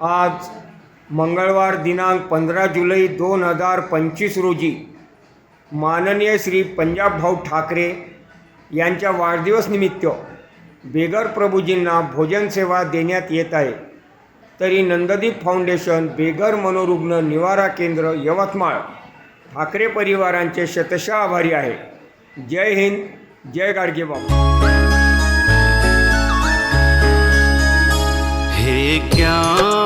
आज मंगळवार दिनांक पंधरा जुलै दोन हजार पंचवीस रोजी माननीय श्री पंजाबभाऊ ठाकरे यांच्या वाढदिवसनिमित्त बेगर प्रभूजींना भोजन सेवा देण्यात येत आहे. तरी नंददीप फाउंडेशन बेगर मनोरुग्ण निवारा केंद्र यवतमाळ ठाकरे परिवारांचे शतशः आभारी आहे. जय हिंद जय गाडगेबाबा हे क्या